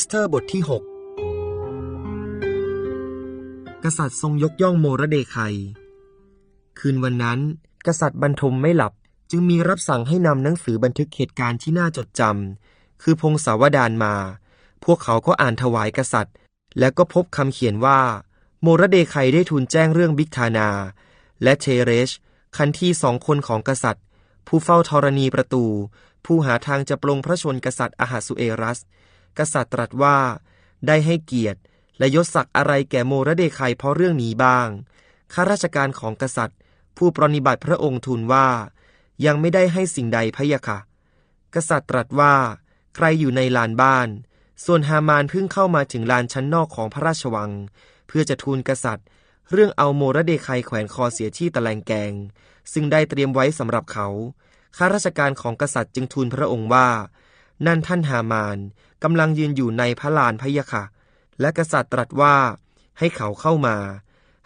สเธอร์บทที่ 6 กษัตริย์ทรงยกย่องโมระเดไคคืนวันนั้น กษัตริย์บรรทมไม่หลับจึงมีรับสั่งให้นำหนังสือบันทึกเหตุการณ์ที่น่าจดจำคือพงศาวดารมา พวกเขาก็อ่านถวายกษัตริย์ แล้วก็พบคำเขียนว่า โมระเดไคได้ทูลแจ้งเรื่องบิกทานา และเทเรช คันที่สองคนของกษัตริย์ ผู้เฝ้าธรณีประตู ผู้หาทางจะปลงพระชนกษัตริย์อาหาสุเอรัส กษัตริย์ตรัสว่า ได้ให้เกียรติและยศศักดิ์อะไรแก่โมระเดไคเพราะเรื่องนี้บ้าง ข้าราชการของกษัตริย์ ผู้ปรนนิบัติพระองค์ทูลว่า ยังไม่ได้ให้สิ่งใดพะยะค่ะ กษัตริย์ตรัสว่า ใครอยู่ในลานบ้าน ส่วนฮามานเพิ่งเข้ามาถึงลานชั้นนอกของพระราชวัง เพื่อจะทูลกษัตริย์ เรื่องเอาโมระเดไคแขวนคอเสียที่ตะแลงแกง ซึ่งได้เตรียมไว้สำหรับเขา ข้าราชการของกษัตริย์จึงทูลพระองค์ว่า นั่นท่านฮามานกำลังยืนอยู่ในพระลานพยะค่ะ และกษัตริย์ตรัสว่าให้เขาเข้ามา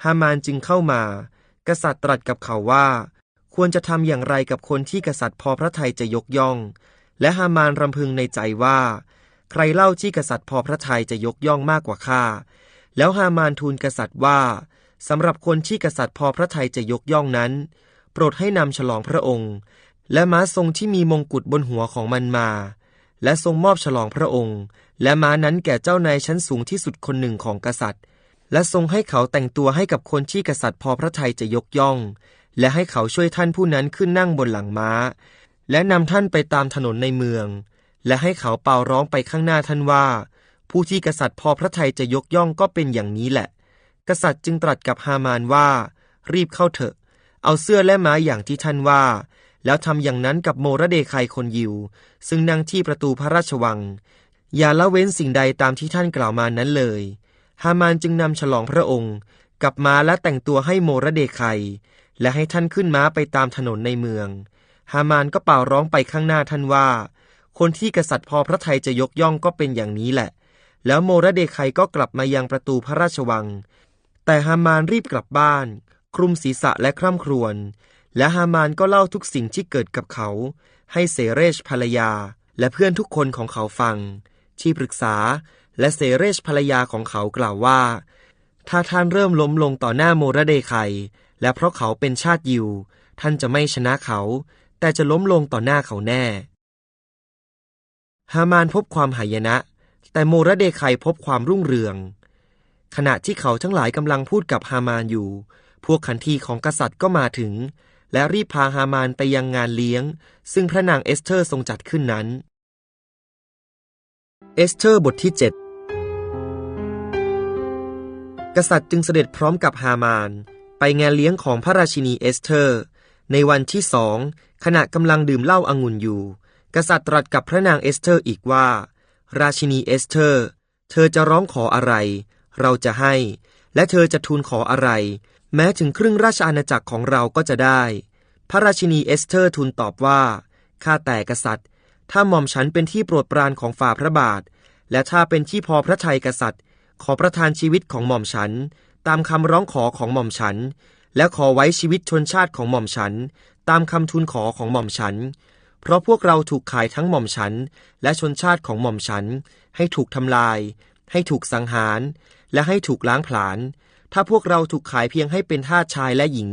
ฮามานจึงเข้ามา กษัตริย์ตรัสกับเขาว่า ควรจะทำอย่างไรกับคนที่กษัตริย์พอพระทัยจะยกย่อง และฮามานรำพึงในใจว่า ใครเล่าที่กษัตริย์พอพระทัยจะยกย่องมากกว่าข้า แล้วฮามานทูลกษัตริย์ว่าสำหรับคนที่กษัตริย์พอพระทัยจะยกย่องนั้น โปรดให้นำฉลองพระองค์ และม้าทรงที่มีมงกุฎบนหัวของมันมา และทรงมอบฉลองพระองค์ และม้านั้นแก่เจ้านายชั้นสูงที่สุดคนหนึ่งของกษัตริย์ และทรงให้เขาแต่งตัวให้กับคนที่กษัตริย์พอพระทัยจะยกย่อง และให้เขาช่วยท่านผู้นั้นขึ้นนั่งบนหลังม้า และนำท่านไปตามถนนในเมือง และให้เขาเป่าร้องไปข้างหน้าท่านว่า ผู้ที่กษัตริย์พอพระทัยจะยกย่องก็เป็นอย่างนี้แหละ กษัตริย์จึงตรัสกับฮามานว่า รีบเข้าเถอะ เอาเสื้อและม้าอย่างที่ท่านว่า แล้วทำอย่างนั้นกับโมระเดไคคนยิว ซึ่งนั่งที่ประตูพระราชวัง อย่าละเว้นสิ่งใดตามที่ท่านกล่าวมานั้นเลย ฮามานจึงนำฉลองพระองค์กลับมาและแต่งตัวให้โมระเดไคและให้ท่านขึ้นม้าไปตามถนนในเมือง ฮามานก็เป่าร้องไปข้างหน้าท่านว่า คนที่กษัตริย์พอพระทัยจะยกย่องก็เป็นอย่างนี้แหละ แล้วโมระเดไคก็กลับมายังประตูพระราชวัง แต่ฮามานรีบกลับบ้าน คลุมศีรษะและคร่ำครวญ และฮามานก็เล่าทุกสิ่งที่เกิดกับเขา ให้เสเรชภรรยา และเพื่อนทุกคนของเขาฟัง ที่ปรึกษาและเสเรชภรรยาของเขากล่าวว่า ถ้าท่านเริ่มล้มลงต่อหน้าโมระเดไคและเพราะเขาเป็นชาติยิว ท่านจะไม่ชนะเขา แต่จะล้มลงต่อหน้าเขาแน่ ฮามานพบความหายนะ แต่โมระเดไคพบความรุ่งเรือง ขณะที่เขาทั้งหลายกำลังพูดกับฮามานอยู่ พวกขันทีของกษัตริย์ก็มาถึง และรีบพาฮามานไปยังงานเลี้ยง ซึ่งพระนางเอสเธอร์ทรงจัดขึ้นนั้น เอสเธอร์บทที่ 7 กษัตริย์จึงเสด็จพร้อมกับฮามาน ไปงานเลี้ยงของพระราชินีเอสเธอร์ ในวันที่สองขณะกำลังดื่มเหล้าอางุ่นอยู่ กษัตริย์ตรัสกับพระนางเอสเธอร์อีกว่า ราชินีเอสเธอร์ เธอจะร้องขออะไร เราจะให้ และเธอจะทูลขออะไร แม้ถึงครึ่งราชอาณาจักรของเราก็จะได้ พระราชินีเอสเธอร์ทูลตอบว่าข้าแต่กษัตริย์ ถ้าหม่อมฉันเป็นที่โปรดปรานของฝ่าพระบาท และถ้าเป็นที่พอพระทัยกษัตริย์ ขอประทานชีวิตของหม่อมฉัน ตามคำร้องขอของหม่อมฉัน และขอไว้ชีวิตชนชาติของหม่อมฉัน ตามคำทูลขอของหม่อมฉัน เพราะพวกเราถูกขายทั้งหม่อมฉัน และชนชาติของหม่อมฉัน ให้ถูกทำลาย ให้ถูกสังหาร และให้ถูกล้างผลาญ ถ้าพวกเราถูกขายเพียงให้เป็นทาสชายและหญิง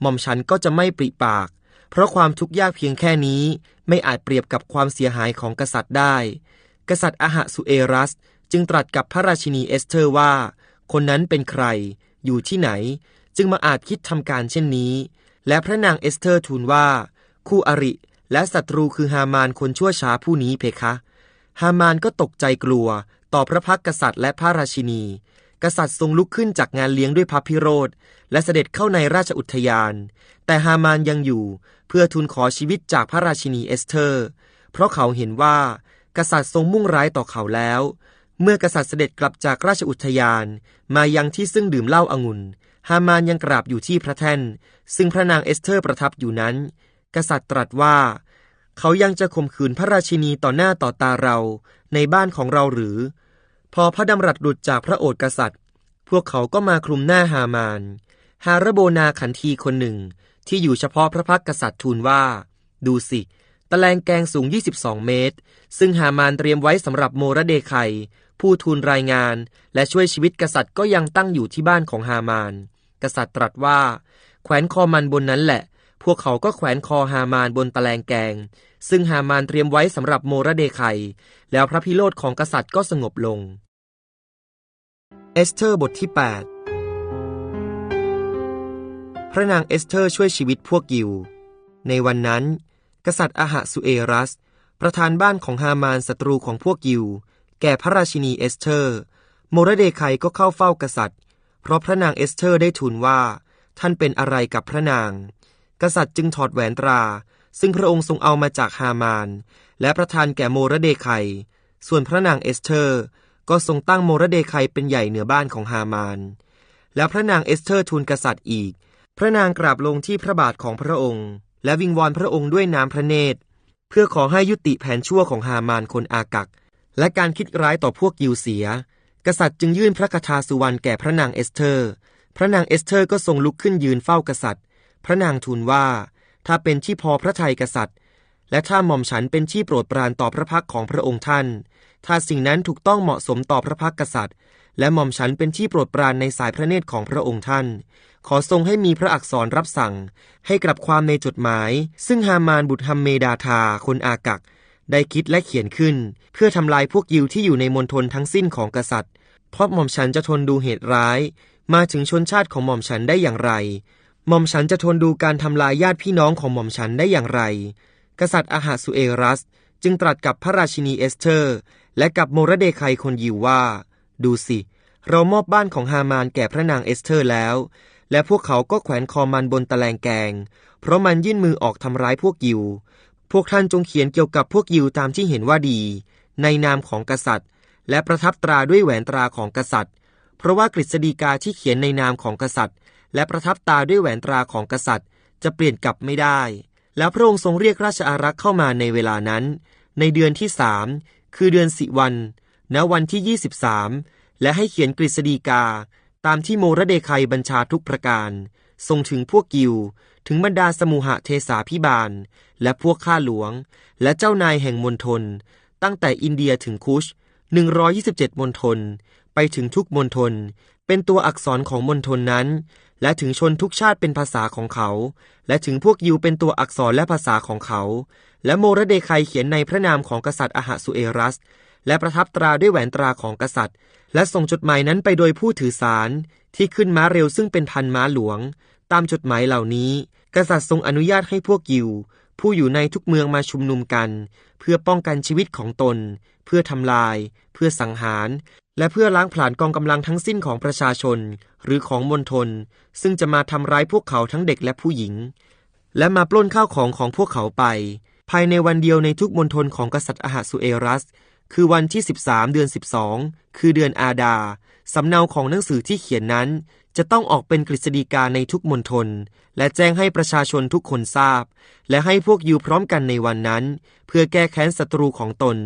หม่อมฉันก็จะไม่ปริปาก เพราะความทุกข์ยากเพียงแค่นี้ ไม่อาจเปรียบกับความเสียหายของกษัตริย์ได้ กษัตริย์อาหะสุเอรัส จึงตรัสกับพระราชินีเอสเธอร์ว่า คนนั้นเป็นใคร อยู่ที่ไหน จึงมาอาจคิดทำการเช่นนี้ และพระนางเอสเธอร์ทูลว่า คู่อริ และศัตรูคือฮามานคนชั่วช้าผู้นี้เพคะ ฮามานก็ตกใจกลัว ต่อพระพักกษัตริย์และพระราชินี กษัตริย์ทรงลุกขึ้นจากงานเลี้ยงด้วยพระพิโรธ และเสด็จเข้าในราชอุทยาน แต่ฮามานยังอยู่เพื่อทูลขอชีวิตจากพระราชินีเอสเธอร์ เพราะเขาเห็นว่า กษัตริย์ทรงมุ่งร้ายต่อเขาแล้ว เมื่อกษัตริย์เสด็จกลับจากราชอุทยาน มายังที่ซึ่งดื่มเหล้าอางุ่น ฮามานยังกราบอยู่ที่พระแท่น ซึ่งพระนางเอสเธอร์ประทับอยู่นั้น กษัตริย์ตรัสว่า เขายังจะข่มขืนพระราชินีต่อหน้าต่อตาเราในบ้านของเราหรือ พอพระดำรัสหลุดจากพระโอษฐ์กษัตริย์ พวกเขาก็มาคลุมหน้าฮามาน ฮาระโบนาขันทีคนหนึ่ง ที่อยู่เฉพาะพระพักกษัตริย์ทูลว่า ดูสิ ตะแลงแกงสูง 22 เมตร ซึ่งฮามานเตรียมไว้สำหรับโมระเดไคผู้ทูลรายงาน และช่วยชีวิตกษัตริย์ก็ยังตั้งอยู่ที่บ้านของฮามาน กษัตริย์ตรัสว่า แขวนคอมันบนนั้นแหละ พวกเขาก็แขวนคอฮามานบนตะแลงแกง ซึ่งฮามานเตรียมไว้สำหรับโมระเดไคแล้วพระพิโรธของกษัตริย์ก็สงบลง เอสเธอร์บทที่ 8 พระนางเอสเธอร์ช่วยชีวิตพวกยิว ในวันนั้น กษัตริย์อาหะสุเอรัส ประธานบ้านของฮามานศัตรูของพวกยิว แก่พระราชินีเอสเธอร์ โมระเดไคก็เข้าเฝ้ากษัตริย์ เพราะพระนางเอสเธอร์ได้ทูลว่า ท่านเป็นอะไรกับพระนาง กษัตริย์จึงถอดแหวนตรา ซึ่งพระองค์ทรงเอามาจากฮามาน และประทานแก่โมระเดไคส่วนพระนางเอสเธอร์ ก็ทรงตั้งโมระเดไคเป็นใหญ่เหนือบ้านของฮามาน แล้วพระนางเอสเธอร์ทูลกษัตริย์อีก พระนางกราบลงที่พระบาทของพระองค์ และวิงวอนพระองค์ด้วยน้ำพระเนตร เพื่อขอให้ยุติแผนชั่วของฮามานคนอากัก และการคิดร้ายต่อพวกยิวเสีย กษัตริย์จึงยื่นพระคาถาสุวรรณแก่พระนางเอสเธอร์ พระนางเอสเธอร์ก็ทรงลุกขึ้นยืนเฝ้ากษัตริย์ พระนางทูลว่า ถ้าเป็นที่พอพระทัยกษัตริย์ และถ้าหม่อมฉันเป็นที่โปรดปรานต่อพระพักของพระองค์ท่าน ถ้าสิ่งนั้นถูกต้องเหมาะสมต่อพระพักกษัตริย์ และหม่อมฉันเป็นที่โปรดปรานในสายพระเนตรของพระองค์ท่าน ขอทรงให้มีพระอักษรรับสั่ง ให้กลับความในจดหมาย ซึ่งฮามานบุตรฮัมเมดาทาคนอากัก ได้คิดและเขียนขึ้น เพื่อทำลายพวกยิวที่อยู่ในมณฑลทั้งสิ้นของกษัตริย์ เพราะหม่อมฉันจะทนดูเหตุร้าย มาถึงชนชาติของหม่อมฉันได้อย่างไร หม่อมฉันจะทนดูการทำลายญาติพี่น้องของหม่อมฉันได้อย่างไร กษัตริย์อาหาสุเอรัส จึงตรัสกับพระราชินีเอสเธอร์ และกับโมระเดไคคนยิวว่า ดูสิ เรามอบบ้านของฮามานแก่พระนางเอสเธอร์แล้ว และพวกเขาก็แขวนคอมันบนตะแลงแกง เพราะมันยื่นมือออกทำร้ายพวกยิว พวกท่านจงเขียนเกี่ยวกับพวกยิวตามที่เห็นว่าดี ในนามของกษัตริย์ และประทับตราด้วยแหวนตราของกษัตริย์ เพราะว่ากฤษฎีกาที่เขียนในนามของกษัตริย์ และประทับตราด้วยแหวนตราของกษัตริย์ จะเปลี่ยนกลับไม่ได้ แล้วพระองค์ทรงเรียกราชอารักษ์เข้ามาในเวลานั้น ในเดือนที่สาม คือเดือนสิวัน ณ วันที่ 23 และให้เขียนกฤษฎีกา ตามที่โมระเดไคบัญชาทุกประการทรงถึงพวกกิว ถึงบรรดาสมุหะเทสาพิบาล และพวกข้าหลวง และเจ้านายแห่งมณฑล ตั้งแต่อินเดียถึงคุช 127 มณฑล ไปถึงทุกมณฑล เป็นตัวอักษรของมณฑลนั้น และถึงชนทุกชาติเป็นภาษาของเขา และถึงพวกยิวเป็นตัวอักษรและภาษาของเขา และโมระเดไคเขียนในพระนามของกษัตริย์อาหาสุเอรัส และประทับตราด้วยแหวนตราของกษัตริย์ และส่งจดหมายนั้นไปโดยผู้ถือสารที่ขึ้นม้าเร็วซึ่งเป็นพันม้าหลวง ตามจดหมายเหล่านี้ กษัตริย์ทรงอนุญาตให้พวกยิว ผู้อยู่ในทุกเมืองมาชุมนุมกัน เพื่อป้องกันชีวิตของตน เพื่อทำลาย เพื่อสังหาร และเพื่อล้างผลาญกองกำลังทั้งสิ้นของประชาชน หรือของมณฑลซึ่งจะมาทำร้ายพวกเขาทั้งเด็กและผู้หญิง และมาปล้นข้าวของของพวกเขาไป ภายในวันเดียวในทุกมณฑลของกษัตริย์อาหาสุเอรัส คือวันที่ 13 เดือน 12 คือเดือนอาดา สำเนาของหนังสือที่เขียนนั้น จะต้องออกเป็นกฤษฎีกาในทุกมณฑลและแจ้งให้ประชาชนทุกคนทราบ และให้พวกยิวพร้อมกันในวันนั้น เพื่อแก้แค้นศัตรูของตน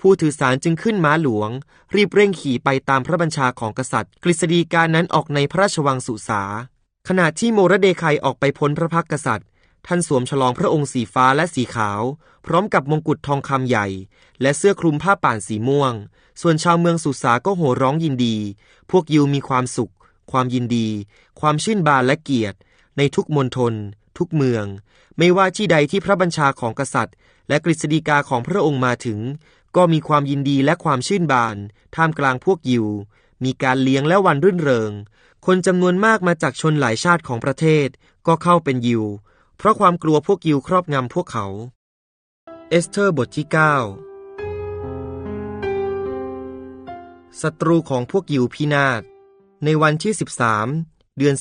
ผู้ถือสารจึงขึ้นม้าหลวง รีบเร่งขี่ไปตามพระบัญชาของกษัตริย์ กฤษฎีกานั้นออกในพระราชวังสุสาขณะที่โมระเดไคออกไปพ้นพระพักกษัตริย์ ท่านสวมฉลองพระองค์สีฟ้าและสีขาว พร้อมกับมงกุฎทองคำใหญ่ และเสื้อคลุมผ้าป่านสีม่วง ส่วนชาวเมืองสุสาก็โห่ร้องยินดี พวกยิวมีความสุข ความยินดี ความชื่นบานและเกียรติ ในทุกมณฑลทุกเมือง ไม่ว่าที่ใดที่พระบัญชาของกษัตริย์ และกฤษฎีกาของพระองค์มาถึง ก็มีความยินดีและความชื่นบาน ท่ามกลางพวกยิว มีการเลี้ยงและวันรื่นเริง คนจำนวนมากมาจากชนหลายชาติของประเทศ ก็เข้าเป็นยิว เพราะความกลัวพวกยิวครอบงำพวกเขา เอสเธอร์บทที่ 9 ศัตรูของพวกยิวพินาศ ในวันที่ 13 เดือน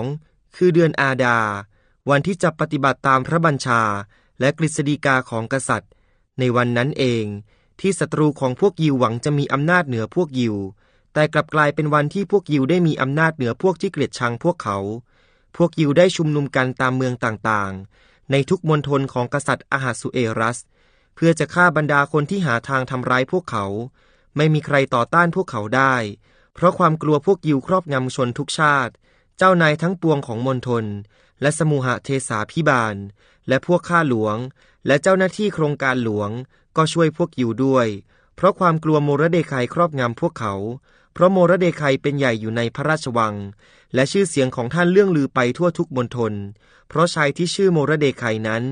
12 คือเดือนอาดา วันที่จะปฏิบัติตามพระบัญชาและกฤษฎีกาของกษัตริย์ ในวันนั้นเองที่ศัตรูของพวกยิวหวังจะมีอำนาจเหนือพวกยิว แต่กลับกลายเป็นวันที่พวกยิวได้มีอำนาจเหนือพวกที่เกลียดชังพวกเขา พวกยิวได้ชุมนุมกันตามเมืองต่างๆ ในทุกมณฑลของกษัตริย์อาหาสุเอรัส เพื่อจะฆ่าบรรดาคนที่หาทางทำร้ายพวกเขา ไม่มีใครต่อต้านพวกเขาได้ เพราะความกลัวพวกยิวครอบงำชนทุกชาติ เจ้านายทั้งปวงของมณฑลและสมุหเทสาพิบาล และพวกข้าหลวง และเจ้าหน้าที่โครงการหลวง ก็ช่วยพวกยิวด้วย เพราะความกลัวโมระเดคัยครอบงำพวกเขา เพราะโมระเดคัยเป็นใหญ่อยู่ในพระราชวัง และชื่อเสียงของท่านเลื่องลือไปทั่วทุกมณฑล เพราะชายที่ชื่อโมระเดคัยนั้น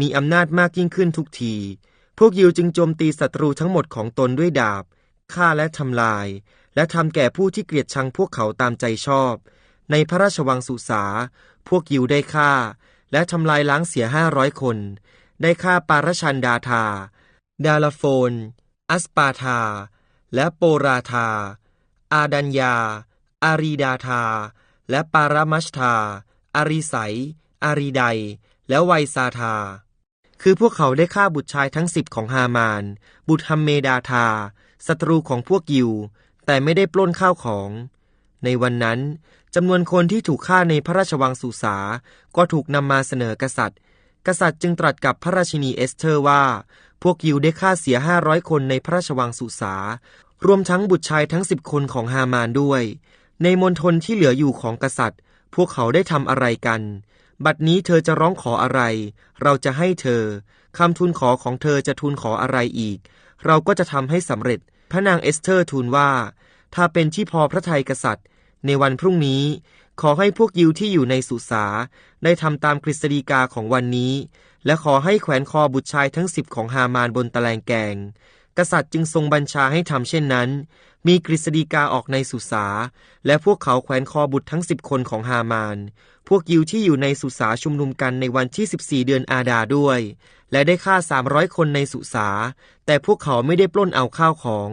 มีอำนาจมากยิ่งขึ้นทุกที พวกยิวจึงโจมตีศัตรูทั้งหมดของตนด้วยดาบ ฆ่าและทำลาย และทำแก่ผู้ที่เกลียดชังพวกเขาตามใจชอบ ในพระราชวังสุสา พวกยิวได้ฆ่า และทำลายล้างเสียห้าร้อยคน ได้ฆ่าปารชันดาธา ดาลาโฟน อัสปาธา และโปราธา อาดัญญา อารีดาธา และปารามัชธา อารีไสอารีได และไวซาธา คือพวกเขาได้ฆ่าบุตรชายทั้งสิบของฮามาน บุตรฮัมเมดาธา ศัตรูของพวกยิว แต่ไม่ได้ปล้นข้าวของ ในวันนั้นจำนวนคนที่ถูกฆ่าในพระราชวังสุสา ก็ถูกนำมาเสนอกษัตริย์ กษัตริย์จึงตรัสกับพระราชินีเอสเธอร์ว่า พวกยิวได้ฆ่าเสียห้าร้อยคนในพระราชวังสุสารวมทั้งบุตรชายทั้งสิบคนของฮามานด้วย ในมณฑลที่เหลืออยู่ของกษัตริย์ พวกเขาได้ทำอะไรกัน บัดนี้เธอจะร้องขออะไร เราจะให้เธอคำทูลขอของเธอจะทูลขออะไรอีก เราก็จะทำให้สำเร็จ พระนางเอสเธอร์ทูลว่า ถ้าเป็นที่พอพระทัยกษัตริย์ ในวันพรุ่งนี้ ขอให้พวกยิวที่อยู่ในสุสาได้ทำตามกฤษฎีกาของวันนี้ และขอให้แขวนคอบุตรชายทั้งสิบของฮามานบนตะแลงแกง กษัตริย์จึงทรงบัญชาให้ทำเช่นนั้น มีกฤษฎีกาออกในสุสา และพวกเขาแขวนคอบุตรทั้งสิบคนของฮามาน พวกยิวที่อยู่ในสุสาชุมนุมกันในวันที่ 14 เดือนอาดาด้วย และได้ฆ่า 300 คนในสุสา แต่พวกเขาไม่ได้ปล้นเอาข้าวของ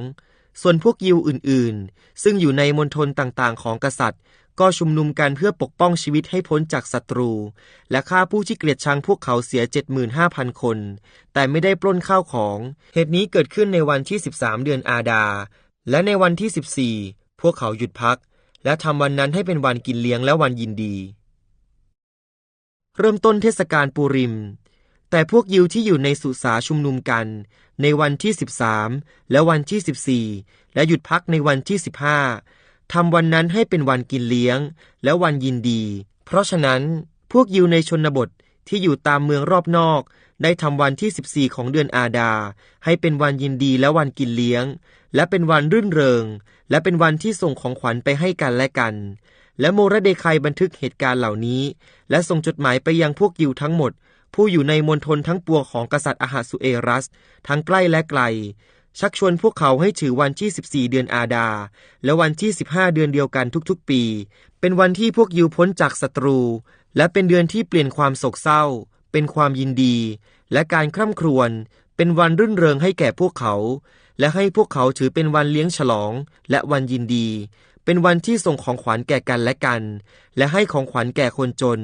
ส่วนพวกยิวอื่นๆ ซึ่งอยู่ในมณฑลต่างๆ ของกษัตริย์ ก็ชุมนุมกันเพื่อปกป้องชีวิตให้พ้นจากศัตรู และฆ่าผู้ที่เกลียดชังพวกเขาเสีย 75,000 คน แต่ไม่ได้ปล้นข้าวของ เหตุนี้เกิดขึ้นในวันที่ 13 เดือนอาดา และในวันที่ 14 พวกเขาหยุดพัก และทำวันนั้นให้เป็นวันกินเลี้ยงและวันยินดี เริ่มต้นเทศกาลปูริม แต่พวกยิวที่อยู่ในสุสาชุมนุมกัน ในวันที่ 13 และวันที่ 14 และหยุดพักในวันที่ 15 ทำวันนั้นให้เป็นวันกินเลี้ยง และวันยินดี เพราะฉะนั้นพวกยิวในชนบทที่อยู่ตามเมืองรอบนอก ได้ทำวันที่ 14 ของเดือนอาดา ให้เป็นวันยินดีและวันกินเลี้ยง และเป็นวันรื่นเริง และเป็นวันที่ส่งของขวัญไปให้กันและกัน และโมระเดคัยบันทึกเหตุการณ์เหล่านี้ และส่งจดหมายไปยังพวกยิวทั้งหมด ผู้อยู่ในมณฑลทั้งปวงของกษัตริย์อาหาสุเอรัส ทั้งใกล้และไกล ชักชวนพวกเขาให้ถือวันที่ 14 เดือนอาดา และวันที่ 15 เดือนเดียวกันทุกๆ ปี เป็นวันที่พวกยิวพ้นจากศัตรู และเป็นเดือนที่เปลี่ยนความโศกเศร้า เป็นความยินดี และการคร่ำครวญ เป็นวันรื่นเริงให้แก่พวกเขา และให้พวกเขาถือเป็นวันเลี้ยงฉลอง และวันยินดี เป็นวันที่ส่งของขวัญแก่กันและกัน และให้ของขวัญแก่คนจน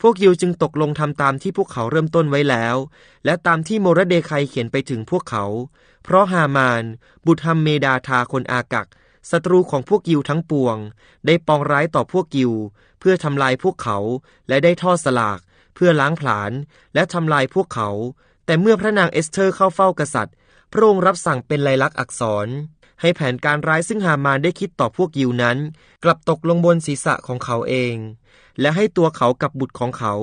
พวกยิวจึงตกลงทำตามที่พวกเขาเริ่มต้นไว้แล้ว และตามที่โมระเดคัยเขียนไปถึงพวกเขา เพราะฮามาน บุตรฮัมเมดาทาคนอากักศัตรูของพวกยิวทั้งปวง ได้ปองร้ายต่อพวกยิว เพื่อทำลายพวกเขาและได้ทอดสลาก เพื่อล้างผลาญและทำลายพวกเขา แต่เมื่อพระนางเอสเธอร์เข้าเฝ้ากษัตริย์ พระองค์รับสั่งเป็นลายลักษณ์อักษร ให้แผนการร้ายซึ่งฮามานได้คิดต่อพวกยิวนั้น กลับตกลงบนศีรษะของเขาเอง และให้ตัวเขากับบุตรของเขา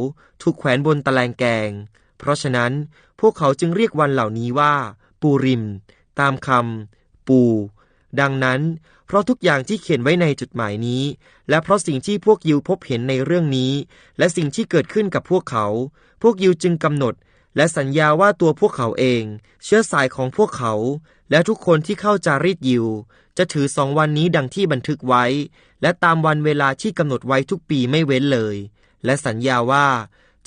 ถูกแขวนบนตะแลงแกง เพราะฉะนั้นพวกเขาจึงเรียกวันเหล่านี้ว่า ปูริม ตามคำปู ดังนั้น เพราะทุกอย่างที่เขียนไว้ในจดหมายนี้ และเพราะสิ่งที่พวกยิวพบเห็นในเรื่องนี้ และสิ่งที่เกิดขึ้นกับพวกเขา พวกยิวจึงกำหนด และสัญญาว่าตัวพวกเขาเอง เชื้อสายของพวกเขา และทุกคนที่เข้าจารีตยิว จะถือสองวันนี้ดังที่บันทึกไว้ และตามวันเวลาที่กำหนดไว้ทุกปีไม่เว้นเลย และสัญญาว่า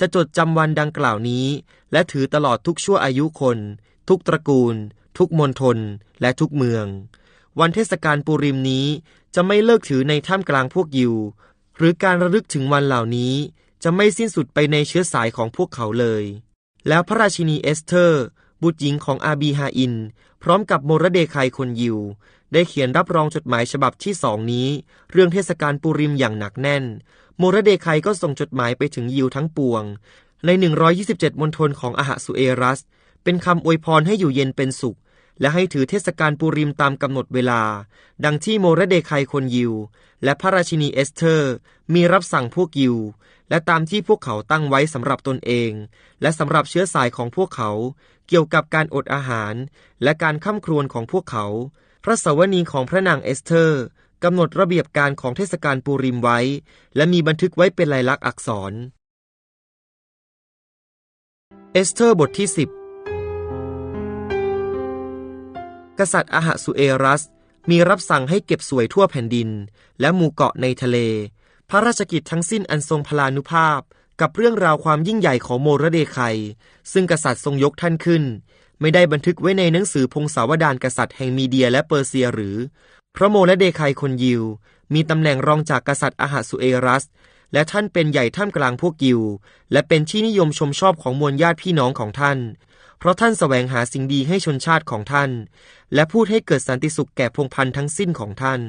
จะจดจำวันดังกล่าวนี้ และถือตลอดทุกชั่วอายุคน ทุกตระกูล ทุกมณฑลและทุกเมือง วันเทศกาลปูริมนี้จะไม่เลิกถือในท่ามกลางพวกยิว หรือการระลึกถึงวันเหล่านี้จะไม่สิ้นสุดไปในเชื้อสายของพวกเขาเลย แล้วพระราชินีเอสเธอร์ บุตรหญิงของอาบีฮาอิน พร้อมกับโมระเดคัยคนยิว ได้เขียนรับรองจดหมายฉบับที่สองนี้ เรื่องเทศกาลปูริมอย่างหนักแน่น โมระเดคัยก็ส่งจดหมายไปถึงยิวทั้งปวง ใน 127มณฑลของอาหะสุเอรัส เป็นคำอวยพรให้อยู่เย็นเป็นสุข และให้ถือเทศกาลปูริมตามกำหนดเวลา ดังที่โมระเดคัยคนยิว และพระราชินีเอสเธอร์ มีรับสั่งพวกยิว และตามที่พวกเขาตั้งไว้สำหรับตนเอง และสำหรับเชื้อสายของพวกเขา เกี่ยวกับการอดอาหาร และการข้ามครวญของพวกเขา พระสวนีของพระนางเอสเธอร์กำหนดระเบียบการของเทศกาลปูริมไว้ และมีบันทึกไว้เป็นลายลักษณ์อักษร เอสเธอร์บทที่10 กษัตริย์อาหะสุเอรัส มีรับสั่งให้เก็บสวยทั่วแผ่นดิน และหมู่เกาะในทะเล พระราชกิจทั้งสิ้นอันทรงพลานุภาพ กับเรื่องราวความยิ่งใหญ่ของโมระเดคัย ซึ่งกษัตริย์ทรงยกท่านขึ้น ไม่ได้บันทึกไว้ในหนังสือพงศาวดารกษัตริย์แห่งมีเดียและเปอร์เซียหรือ พระโมระเดคัยคนยิว มีตำแหน่งรองจากกษัตริย์อาหะสุเอรัส และท่านเป็นใหญ่ท่ามกลางพวกยิว และเป็นที่นิยมชมชอบของมวลญาติพี่น้องของท่าน เพราะท่านแสวงหาสิ่งดีให้ชนชาติของท่าน และพูดให้เกิดสันติสุขแก่พงพันธ์ทั้งสิ้นของท่าน